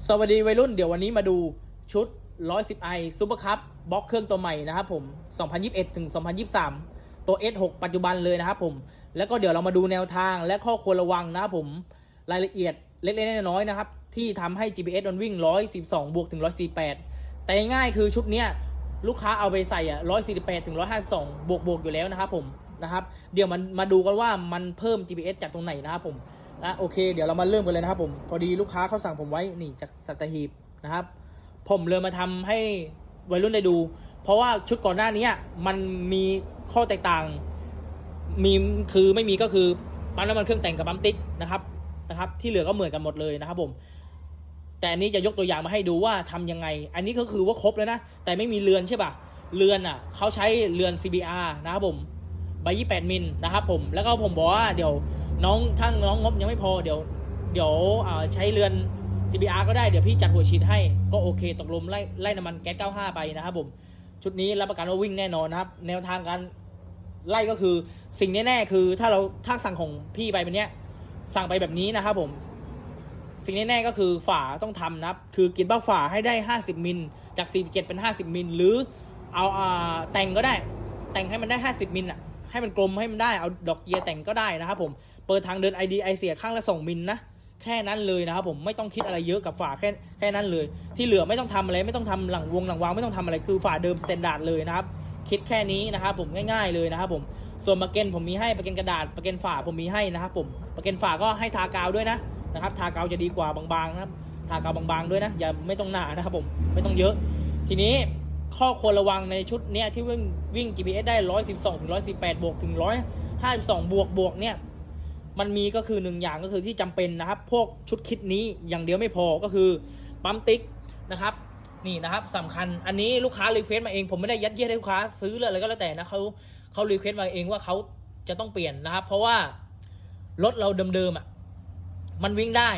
สวัสดีวัยรุ่นเดี๋ยววันนี้มาดูชุด 110i Super Cup บล็อกเครื่องตัวใหม่นะครับผม 2021 ถึง 2023 ตัว S6 ปัจจุบันเลยนะครับผม แล้วก็เดี๋ยวเรามาดูแนวทางและข้อควรระวังนะครับผม รายละเอียดเล็กๆน้อยๆนะครับ ที่ทำให้ GPS มันวิ่ง 112 บวกถึง 148 แต่ง่ายคือชุดเนี้ยลูกค้าเอาไปใส่อะ 148 ถึง 152 บวกบวกๆอยู่แล้วนะครับผมนะครับ เดี๋ยวมันมาดูกันว่ามันเพิ่ม GPS จากตรงไหนนะครับผม นะโอเค เดี๋ยวเรามาเริ่มกันเลยนะครับผมพอดีลูกค้าเขาสั่งผมไว้นี่จากสัตหีบนะครับ ผมเลยมาทำให้วัยรุ่นได้ดู เพราะว่าชุดก่อนหน้านี้มันมีข้อแตกต่างมีคือไม่มีก็คือปั๊มน้ำมันเครื่องแต่งกับปั๊มติ๊กนะครับนะครับ ที่เหลือก็เหมือนกันหมดเลยนะครับผม แต่อันนี้จะยกตัวอย่างมาให้ดูว่าทำยังไง อันนี้ก็คือว่าครบแล้วนะ แต่ไม่มีเรือนใช่ป่ะเรือนอะเขาใช้เรือน CBR นะครับผมใบยี่แปดมิลนะครับผมแล้วก็ผมบอกว่าเดี๋ยว น้องทั้งน้องงบยังไม่พอเดี๋ยว เดี๋ยวใช้เรือน CBR ก็ได้เดี๋ยวพี่จัดหัวฉีดให้ก็โอเคตกลงไล่ไล่น้ำมันแก๊ส 95 ไปนะครับผมชุดนี้รับประกันว่าวิ่งแน่นอนนะครับ แนวทางการไล่ก็คือสิ่งแน่ๆคือถ้าเราถ้าสั่งของพี่ไปเป็นเนี้ย สั่งไปแบบนี้นะครับผม สิ่งแน่ๆก็คือฝาต้องทำนะครับ คือกินบ้าฝาให้ได้ 50 มิล จาก 47 เป็น 50 มิล หรือเอาอ่าแต่งก็ได้ แต่งให้มันได้ 50 มิลอะ ให้มันกลมให้มันได้เอาดอกเกียร์แต่งก็ได้นะครับผมเปิดทางเดิน ID ไอเสียข้างละ2มิลนะแค่นั้นเลยนะครับผมไม่ต้องคิดอะไรเยอะกับฝาแค่แค่นั้นเลย ที่เหลือไม่ต้องทำอะไรไม่ต้องทำหลังวงหลังวางไม่ต้องทำอะไรคือฝาเดิมสแตนดาร์ดเลยนะครับคิดแค่นี้นะครับผมง่ายๆเลยนะครับผมส่วนประเกันผมมีให้ประเกันกระดาษประเกันฝาผมมีให้นะครับผมประเกันฝาก็ให้ทากาวด้วยนะนะครับทากาวจะดีกว่าบางๆนะครับทากาวบางๆด้วยนะอย่าไม่ต้องหนานะครับผมไม่ต้องเยอะ ทีนี้ ข้อควรระวังในชุดเนี้ยที่วิ่งวิ่ง GPS ได้ 112ถึง118 บวกถึง 152 บวกบวกเนี่ย มันมีก็คือหนึ่งอย่างก็คือที่จำเป็นนะครับ พวกชุดคิดนี้อย่างเดียวไม่พอก็คือปั๊มติ๊กนะครับนี่นะครับสำคัญอันนี้ลูกค้ารีเควสมาเองผมไม่ได้ยัดเยียดให้ลูกค้าซื้อเลยอะไรก็แล้วแต่นะเขาเขารีเควสมาเองว่าเขาจะต้องเปลี่ยนนะครับ เพราะว่ารถเราเดิมๆอะมันวิ่งได้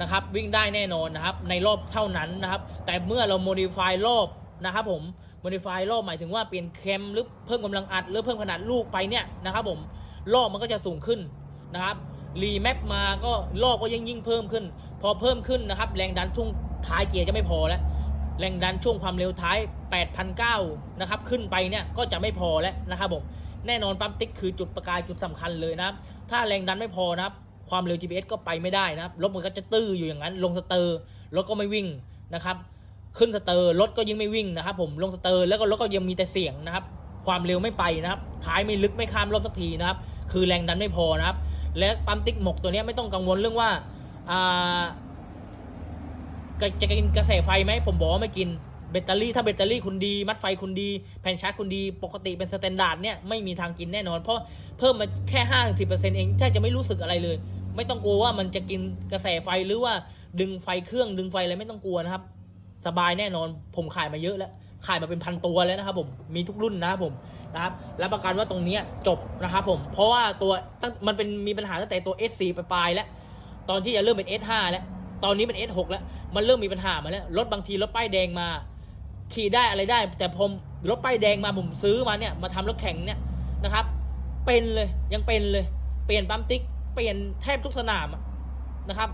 นะครับ วิ่งได้แน่นอนนะครับ ในรอบเท่านั้นนะครับ แต่เมื่อเราโมดิฟายรอบ นะครับผมโมดิฟายรอบหมายถึงว่าเปลี่ยนแคมหรือเพิ่มกำลังอัดหรือเพิ่มขนาดลูกไปเนี่ยนะครับผมรอบมันก็จะสูงขึ้นนะครับรีแมปมาก็รอบก็ยิ่งยิ่งเพิ่มขึ้น พอเพิ่มขึ้นนะครับ แรงดันช่วงท้ายเกียร์จะไม่พอแล้ว แรงดันช่วงความเร็วท้าย8,900นะครับขึ้นไปเนี่ยก็จะไม่พอแล้วนะครับผมแน่นอนปั๊มติ๊กคือจุดประกายจุดสำคัญเลยนะถ้าแรงดันไม่พอนะครับความเร็ว GPS ก็ไปไม่ได้นะครับรถมันก็จะตื้ออยู่อย่างนั้น ลงสเตอร์รถก็ไม่วิ่งนะครับ ขึ้นสเตอร์รถก็ยิ่งไม่วิ่งนะครับผมลงสเตอร์แล้วก็รถก็ยังมีแต่เสียงนะครับ ความเร็วไม่ไปนะครับ ท้ายไม่ลึกไม่ข้ามรอบสักทีนะครับ คือแรงดันไม่พอนะครับ และปั๊มติ๊กหมกตัวนี้ไม่ต้องกังวลเรื่องว่าจะจะกินกระแสไฟไหมผมบอกว่าไม่กินแบตเตอรี่ถ้าแบตเตอรี่คุณดี มัดไฟคุณดี แผ่นชาร์จคุณดี ปกติเป็นสแตนดาร์ดเนี่ยไม่มีทางกินแน่นอน เพราะเพิ่มมาแค่ห้าสิบเปอร์เซ็นต์เองแทบจะไม่รู้สึกอะไรเลย ไม่ต้องกลัวว่ามันจะกินกระแสไฟหรือว่าดึงไฟเครื่องดึงไฟอะไรไม่ต้องกลัวนะครับ สบายแน่นอน ผมขายมาเยอะแล้ว ขายมาเป็นพันตัวแล้วนะครับผมมีทุกรุ่นนะครับผมนะครับรับประกันว่าตรงนี้จบนะครับผมเพราะว่าตัวตั้งมันเป็นมีปัญหาตั้งแต่ตัว S4 ไปปลายแล้วตอนที่จะเริ่มเป็น S5 แล้วตอนนี้เป็น S6 แล้ว มันเริ่มมีปัญหามาแล้วรถบางทีรถป้ายแดงมา ขี่ได้อะไรได้ แต่ผมรถป้ายแดงมาผมซื้อมาเนี่ยมาทำรถแข่งเนี่ยนะครับ เป็นเลยยังเป็นเลย เปลี่ยนปั๊มติ๊กเปลี่ยนแทบทุกสนามนะครับ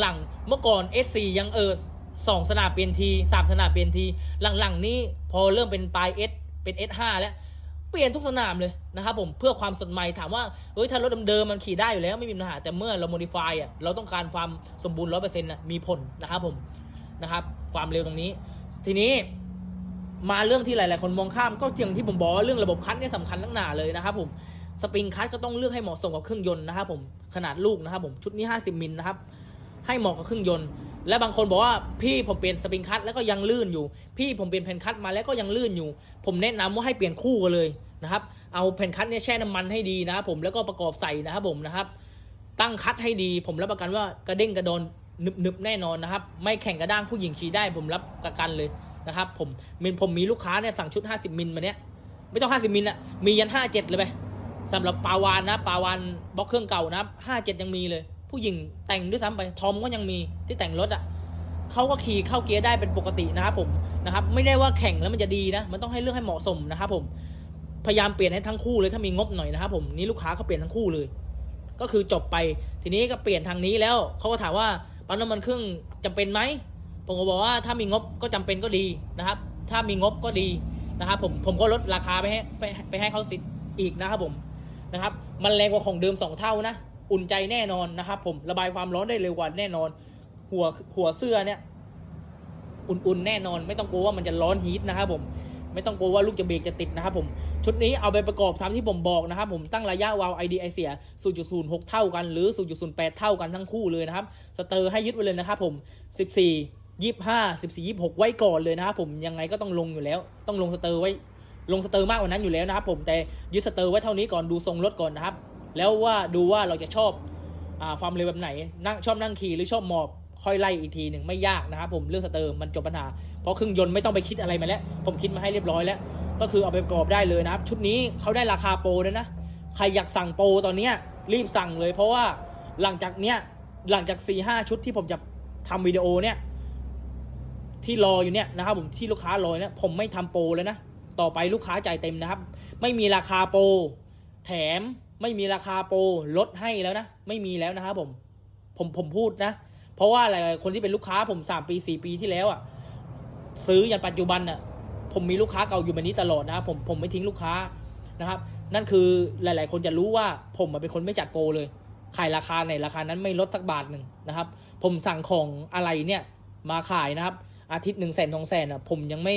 หลังๆ เมื่อก่อน S4 ยังเออ สองสนามเปลี่ยนทีสามสนามเปลี่ยนที หลังๆนี้พอเริ่มเป็นปลาย S เป็น S5 แล้ว เปลี่ยนทุกสนามเลยนะครับผมเพื่อความสดใหม่ถามว่าเฮ้ยถ้ารถเดิมๆมันขี่ได้อยู่แล้วไม่มีปัญหาแต่เมื่อเราโมดิฟายอะเราต้องการความสมบูรณ์ร้อยเปอร์เซ็นต์ะมีผลนะครับผมนะครับ ความเร็วตรงนี้ ทีนี้มาเรื่องที่หลาย ๆ คนมองข้ามก็อย่างที่ผมบอกเรื่องระบบคัดเนี่ยสำคัญตั้งหนาเลยนะครับผมสปริงคัดก็ต้องเลือกให้เหมาะสมกับเครื่องยนต์นะครับผมขนาดลูกนะครับผมชุดนี้ 50มิลนะครับ ให้เหมาะกับเครื่องยนต์ และบางคนบอกว่าพี่ผมเปลี่ยนสปริงคัตแล้วก็ยังลื่นอยู่ พี่ผมเปลี่ยนแผ่นคัตมาแล้วก็ยังลื่นอยู่ ผมแนะนำว่าให้เปลี่ยนคู่กันเลยนะครับ เอาแผ่นคัตเนี่ยแช่น้ำมันให้ดีนะครับผมแล้วก็ประกอบใส่นะครับผมนะครับ ตั้งคัตให้ดี ผมรับประกันว่ากระเด้งกระโดนหนึบหนึบแน่นอนนะครับ ไม่แข่งกระด้างผู้หญิงขี่ได้ผมรับประกันเลยนะครับ ผมมีผมมีลูกค้าเนี่ยสั่งชุด 50 มิลมาเนี้ยไม่ต้อง 50 มิลอะมียัน 57 เลยไปสำหรับปาวานนะปาวานบล็อกเครื่องเก่านะ57 ยังมีเลย ผู้หญิงแต่งด้วยซ้ำไปทอมก็ยังมีที่แต่งรถอะ่ะเขาก็ขี่เข้าเกียร์ได้เป็นปกตินะครับผมนะครับไม่ได้ว่าแข่งแล้วมันจะดีนะ มันต้องให้เลือกให้เหมาะสมนะครับผมพยายามเปลี่ยนให้ทั้งคู่เลยถ้ามีงบหน่อยนะครับผมนี่ลูกค้าเขาเปลี่ยนทั้งคู่เลย ก็คือจบไปทีนี้ก็เปลี่ยนทางนี้แล้วเขาก็ถามว่าปั๊มน้ำมันเครื่องจำเป็นไหมผมก็บอกว่าถ้ามีงบก็จำเป็นก็ดีนะครับ ถ้ามีงบก็ดีนะครับผมผมก็ลดราคาไปให้ไปไปให้เขาสิทธิ์อีกนะครับผมนะครับ มันแรงกว่าของเดิมสองเท่านะ อุ่นใจแน่นอนนะครับ ผมระบายความร้อนได้เร็วกว่าแน่นอน หัวหัวเสื้อเนี่ย อุ่นๆแน่นอน ไม่ต้องกลัวว่ามันจะร้อนฮีทนะครับผมไม่ต้องกลัวว่าลูกจะเบรกจะติดนะครับผมชุดนี้เอาไปประกอบตามที่ผมบอกนะครับผมตั้งระยะวาล์ว ID ไอเสีย 0.06 เท่ากันหรือ 0.08 เท่ากันทั้งคู่เลยนะครับสเตอร์ให้ยึดไว้เลยนะครับผม 14 25 14 26 ไว้ก่อนเลยนะครับผมยังไงก็ต้องลงอยู่แล้ว ต้องลงสเตอร์ไว้ลงสเตอร์มากกว่านั้นอยู่แล้วนะครับผมแต่ยึดสเตอร์ไว้เท่านี้ก่อนดูทรงรถก่อนนะครับ แล้วว่าดูว่าเราจะชอบอความเร็วแบบไหนนั่งชอบนั่งขี่หรือชอบหมอบค่อยไล่อีกทีหนึ่งไม่ยากนะครับผมเรื่องสเตอร์มันจบปัญหา เพราะเครื่องยนต์ไม่ต้องไปคิดอะไรมาแล้ว ผมคิดมาให้เรียบร้อยแล้ว ก็คือเอาไปประกอบได้เลยนะครับ ชุดนี้เขาได้ราคาโปรด้วยนะ ใครอยากสั่งโปรตอนเนี้รีบสั่งเลย เพราะว่าหลังจากเนี้ยหลังจาก4ีห้าชุดที่ผมจะทำวิดีโอเนี่ยที่รออยู่เนี่ยนะครับผมที่ลูกค้ารอเนี่ยผมไม่ทำโปรแล้วนะ ต่อไปลูกค้าจ่ายเต็มนะครับ ไม่มีราคาโปรแถม ไม่มีราคาโปรลดให้แล้วนะ ไม่มีแล้วนะครับผมผมผมพูดนะ เพราะว่าหลายๆคนที่เป็นลูกค้าผมสามปีสี่ปีที่แล้วอะ่ะ ซื้อยันปัจจุบันอะ ผมมีลูกค้าเก่าอยู่แบบนี้ตลอดนะผมผมไม่ทิ้งลูกค้านะครับ นั่นคือหลาย ๆ คนจะรู้ว่าผมเป็นคนไม่จัดโปรเลยขายราคาไหนราคานั้นไม่ลดสักบาทหนึ่งนะครับ ผมสั่งของอะไรเนี่ยมาขายนะครับ อาทิตย์หนึ่งแสนสองแสนอะผมยังไม่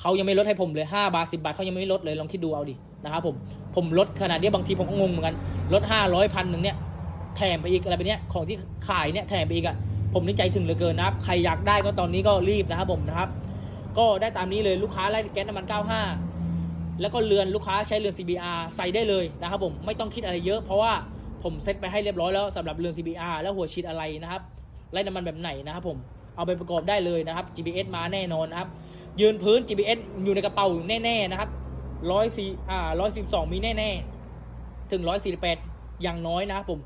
เขายังไม่ลดให้ผมเลยห้าบาทสิบาทเขายังไม่ลดเลยลองคิดดูเอาดินะครับผมผมลดขนาดนี้บางทีผมก็งงเหมือนกันลดห้าร้อยพันหนึ่งเนี่ยแถมไปอีกอะไรไปเนี้ยของที่ขายเนี่ยแถมไปอีกอะผมนี่ใจถึงเหลือเกินนะครับใครอยากได้ก็ตอนนี้ก็รีบนะครับผมนะครับ ก็ได้ตามนี้เลยลูกค้าไล่แก๊สน้ำมัน 95 แล้วก็เรือนลูกค้าใช้เรือน CBR ใส่ได้เลยนะครับผมไม่ต้องคิดอะไรเยอะเพราะว่าผมเซ็ตไปให้เรียบร้อยแล้วสำหรับเรือน CBR แล้วหัวฉีดอะไรนะครับไล่น้ำมันแบบไหนนะครับผมเอาไปประกอบได้เลยนะครับ GPS มาแน่นอนนะครับ ยืนพื้น GPS อยู่ในกระเป๋าแน่ๆนะครับร้อยสี่อ่าร้อยสิบสองมีแน่ๆ ถึงร้อยสี่สิบแปดอย่างน้อยนะผม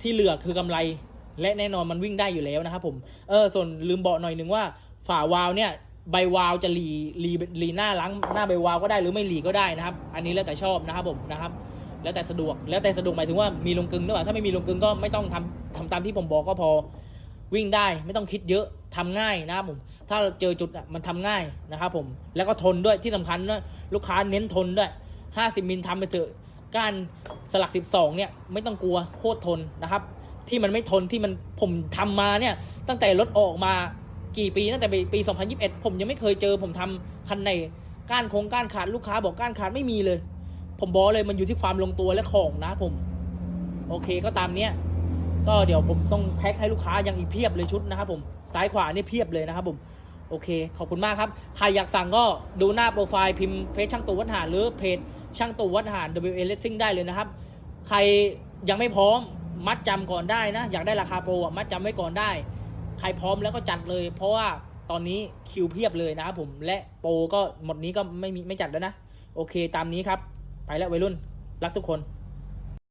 ที่เหลือคือกำไร และแน่นอนมันวิ่งได้อยู่แล้วนะครับผม เออ ส่วนลืมบอกหน่อยหนึ่งว่า ฝาวาล์วเนี่ย ใบวาล์วจะหลีหลีหลีหน้าล้างหน้าใบวาล์วก็ได้หรือไม่หลีก็ได้นะครับ อันนี้แล้วแต่ชอบนะครับผมนะครับ แล้วแต่สะดวกแล้วแต่สะดวกหมายถึงว่ามีลงกึงหรือเปล่าถ้าไม่มีลงกึงก็ไม่ต้องทำทำตามที่ผมบอกก็พอ วิ่งได้ไม่ต้องคิดเยอะทำง่ายนะครับผม ถ้าเจอจุดมันทำง่ายนะครับผม แล้วก็ทนด้วยที่สำคัญนะลูกค้าเน้นทนด้วย 50 มิลทำไปเถอะก้านสลัก 12 เนี่ยไม่ต้องกลัวโคตรทนนะครับ ที่มันไม่ทนที่มันผมทำมาเนี่ยตั้งแต่รถออกมากี่ปีตั้งแต่ปี 2021 ผมยังไม่เคยเจอ ผมทำคันไหนก้านโครงก้านขาดลูกค้าบอกก้านขาดไม่มีเลย ผมบอกเลยมันอยู่ที่ความลงตัวและของนะผม โอเคก็ตามเนี้ย ก็เดี๋ยวผมต้องแพ็คให้ลูกค้ายังอีกเพียบเลยชุดนะครับผมซ้ายขวานี่เพียบเลยนะครับผมโอเค ขอบคุณมากครับ ใครอยากสั่งก็ดูหน้าโปรไฟล์พิมพ์เฟซช่างตัววัดหารหรือเพจช่างตัววัดหาร WA Racing ได้เลยนะครับ ใครยังไม่พร้อมมัดจำก่อนได้นะ อยากได้ราคาโปรมัดจำไว้ก่อนได้ ใครพร้อมแล้วก็จัดเลย เพราะว่าตอนนี้คิวเพียบเลยนะครับผมและโปรก็หมดนี้ก็ไม่มีไม่จัดแล้วนะ โอเค ตามนี้ครับ ไปแล้ววัยรุ่นรักทุกคน